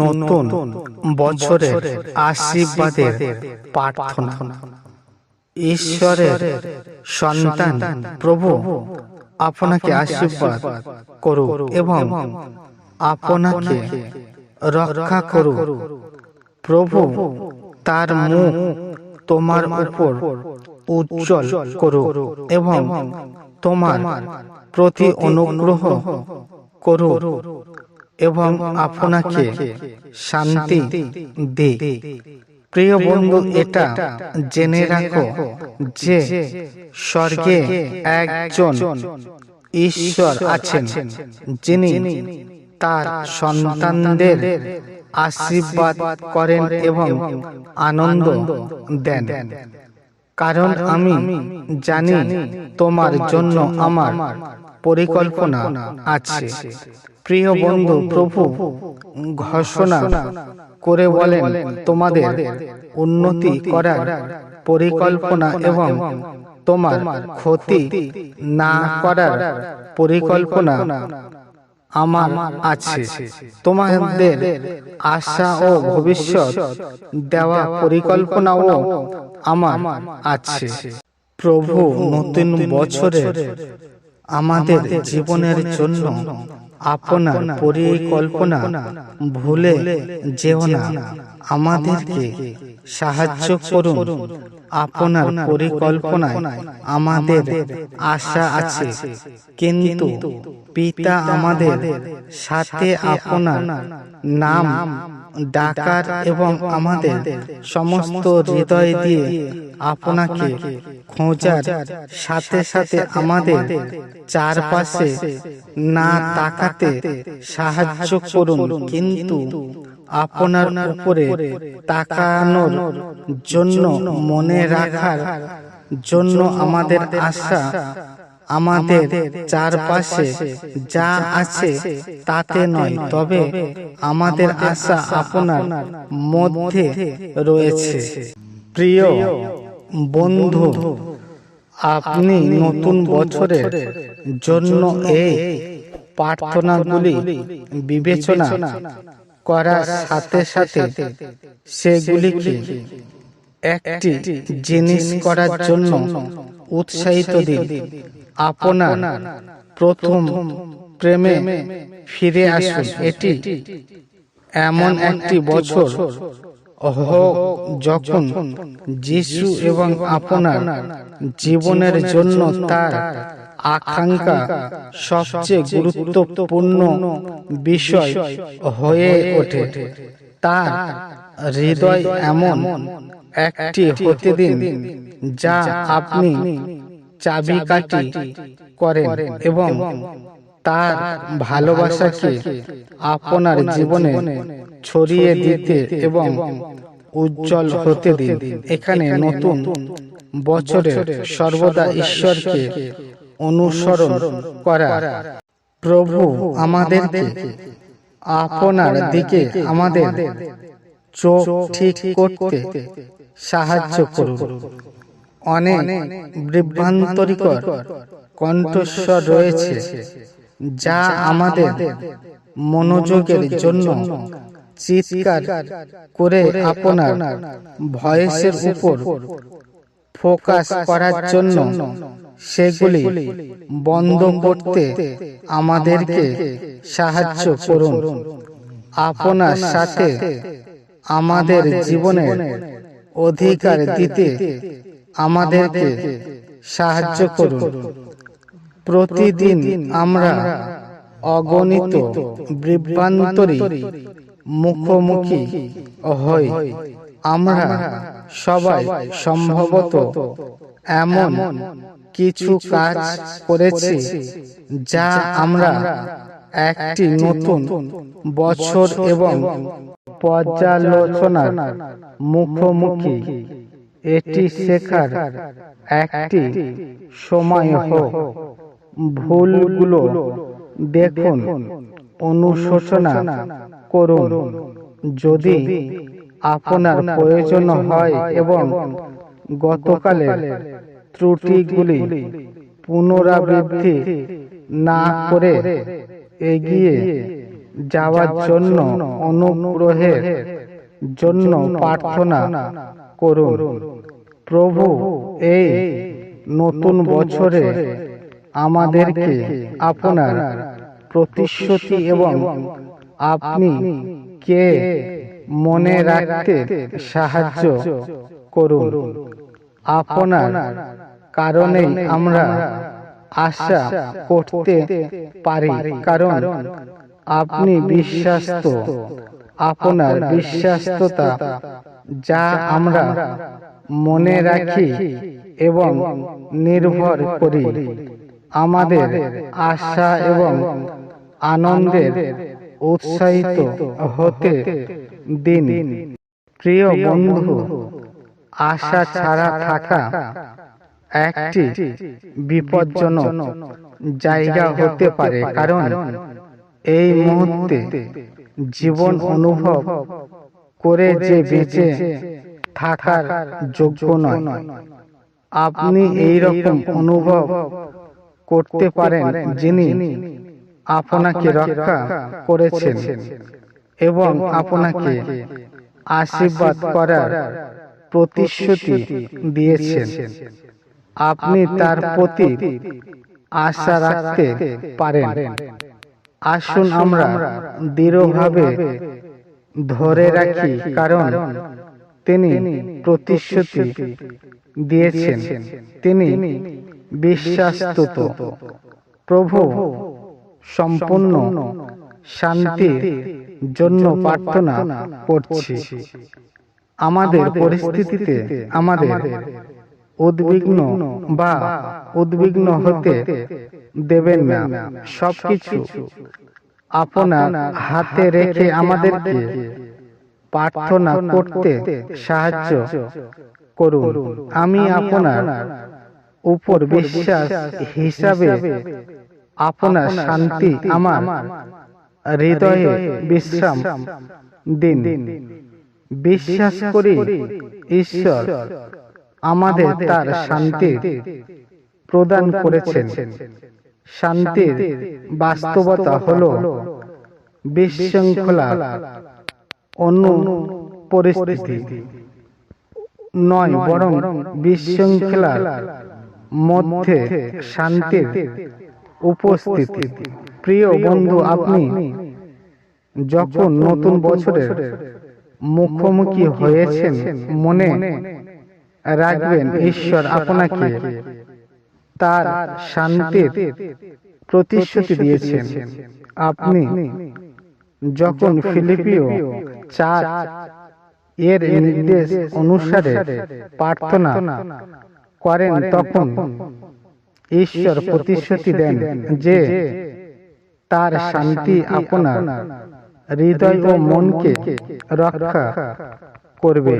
নতুন বছরের আশীর্বাদের প্রার্থনা। ঈশ্বরের সন্তান প্রভু আপনাকে আশীর্বাদ করুক এবং আপনাকে রক্ষা করুক। প্রভু তার মুখ তোমার উপর উজ্জ্বল করুক এবং তোমার প্রতি অনুগ্রহ করুক। এবং আপনাকে শান্তি দে। প্রিয় বন্ধু এটা জেনে রাখো যে স্বর্গে একজন ঈশ্বর আছেন যিনি তার সন্তানদের আশীর্বাদ করেন এবং আনন্দ দেন। কারণ আমি জানি তোমার জন্য আমার পরিকল্পনা আছে। প্রিয় বন্ধু, প্রভু ঘোষণা করে বলেন তোমাদের উন্নতি করার পরিকল্পনা এবং তোমার ক্ষতি না করার পরিকল্পনা আমার আছে। তোমাদের আশা ও ভবিষ্যৎ দেওয়া পরিকল্পনাও আমার আছে। প্রভু নতুন বছরের আমাদের জীবনের জন্য আপনার পরিকল্পনা ভুলে যেও না। আমাদেরকে সাহায্য করুন। আপনার পরিকল্পনায় আমাদের আশা আছে। কিন্তু পিতা আমাদের সাথে আপনার নাম ডাকার এবং আমাদের সমস্ত হৃদয় দিয়ে আপনাকে খোঁজার সাথে সাথে আমাদের চারপাশে না তাকাতে সাহায্য করুন। কিন্তু আপনার উপরে তাকানোর জন্য মনে রাখার জন্য আমাদের আশা, আমাদের চারপাশে যা আছে তাতে নয়, তবে আমাদের আশা আপনার মধ্যে রয়েছে। প্রিয় বন্ধু, আপনি নতুন বছরের জন্য এই প্রার্থনাগুলি, বিবেচনা করার সাথে সাথে সেগুলিকে একটি জিনিস করার জন্য উৎসাহিত দিন। আপনার প্রথম প্রেমে ফিরে আসুন। এটি এমন একটি বছর। হোক যখন যিশু এবং আপনার জীবনের জন্য তার আকাঙ্ক্ষা সবচেয়ে গুরুত্বপূর্ণ বিষয় হয়ে ওঠে। তার হৃদয় এমন একটি হতে দিন যা আপনি চাবিকাঠি করেন এবং তার ভালোবাসাকে আপনার জীবনে ছড়িয়ে দিতে এবং উজ্জ্বল হতে দিন। এখানে নতুন বছরের সর্বদা ঈশ্বরকে অনুসরণ করা। প্রভু আমাদেরকে আপনার দিকে আমাদের চোখ ঠিক করতে সাহায্য করুন। অনেক বিভ্রান্তরিকর কণ্ঠস্বর রয়েছে যা আমাদের মনোযোগের জন্য চিৎকার করে আপনার ভয়েসের উপর ফোকাস করার জন্য সেগুলি বন্ধ করতে আমাদেরকে সাহায্য করুন। আপনার সাথে আমাদের জীবনের অধিকার দিতে আমাদেরকে সাহায্য করুন। প্রতিদিন আমরা অগণিত বিভ্রান্তরী মুখোমুখি হই। আমরা সবাই সম্ভবত এমন কিছু কাজ করেছি যা আমরা একটি নতুন বছর এবং পর্যালোচনার মুখোমুখি। এটি শেখার একটি সময় হোক। ভুলগুলো দেখুন অনুশোচনা করুন। যদি আপনার প্রয়োজন হয় এবং গতকালের ত্রুটিগুলি পুনরাবৃত্তি না করে এগিয়ে যাওয়ার জন্য অনুগ্রহের জন্য প্রার্থনা করুন। প্রভু এই নতুন বছরে আমাদেরকে আপনার প্রতিশ্রুতি এবং আপনি কে মনে রাখতে সাহায্য করুন। আপনার কারণেই আমরা আশা করতে পারি। কারণ আপনি বিশ্বাস্ত। আপনার বিশ্বাস্ততা যা আমরা মনে রাখি এবং নির্ভর করি। আমাদের আশা এবং আনন্দের উৎসাহিত হতে দিন। প্রিয় বন্ধু, আশা ছাড়া থাকা একটি বিপজ্জনক জায়গা হতে পারে, কারণ এই মুহূর্তে জীবন অনুভব করে যে বেঁচে থাকার যোগ্য নয়। আপনি এই রকম অনুভব করতে পারেন যিনি আপনাকে রক্ষা করেছেন এবং আপনাকে আশীর্বাদ করার প্রতিশ্রুতি দিয়েছেন। আপনি তার প্রতি আশা রাখতে পারেন। আসুন আমরা দৃঢ়ভাবে ধরে রাখি কারণ তিনি প্রতিশ্রুতি দিয়েছেন। তিনি বিশ্বাস্তুত। প্রভু সম্পূর্ণ শান্তির জন্য প্রার্থনা করছি। আমাদের পরিস্থিতিতে আমাদের উদ্বিগ্ন বা উদ্বিগ্ন হতে দেবেন না। সবকিছু আপনার হাতে রেখে আমাদেরকে প্রার্থনা করতে সাহায্য করুন। আমি আপনার উপর বিশ্বাস হিসাবে আপনার শান্তি আমার হৃদয়ে বিশ্রাম দিন। বিশ্বাস করি ঈশ্বর আমাদের তার শান্তি প্রদান করেছেন। শান্তির বাস্তবতা হল বিশৃঙ্খলা অন্য পরিস্থিতি। নয় বরং বিশৃঙ্খলার মধ্যে শান্তির উপস্থিতি। প্রিয় বন্ধু আপনি যখন নতুন বছরের মুখোমুখি হয়েছেন মনে রাখবেন ঈশ্বর আপনাকে তার শান্তির প্রতিশ্রুতি দিয়েছেন। আপনি যখন ফিলিপিও চার এর নির্দেশ অনুসারে প্রার্থনা করেন তখন ঈশ্বর প্রতিশ্রুতি দেন যে তার শান্তি আপনার হৃদয় ও মনকে রক্ষা করবে।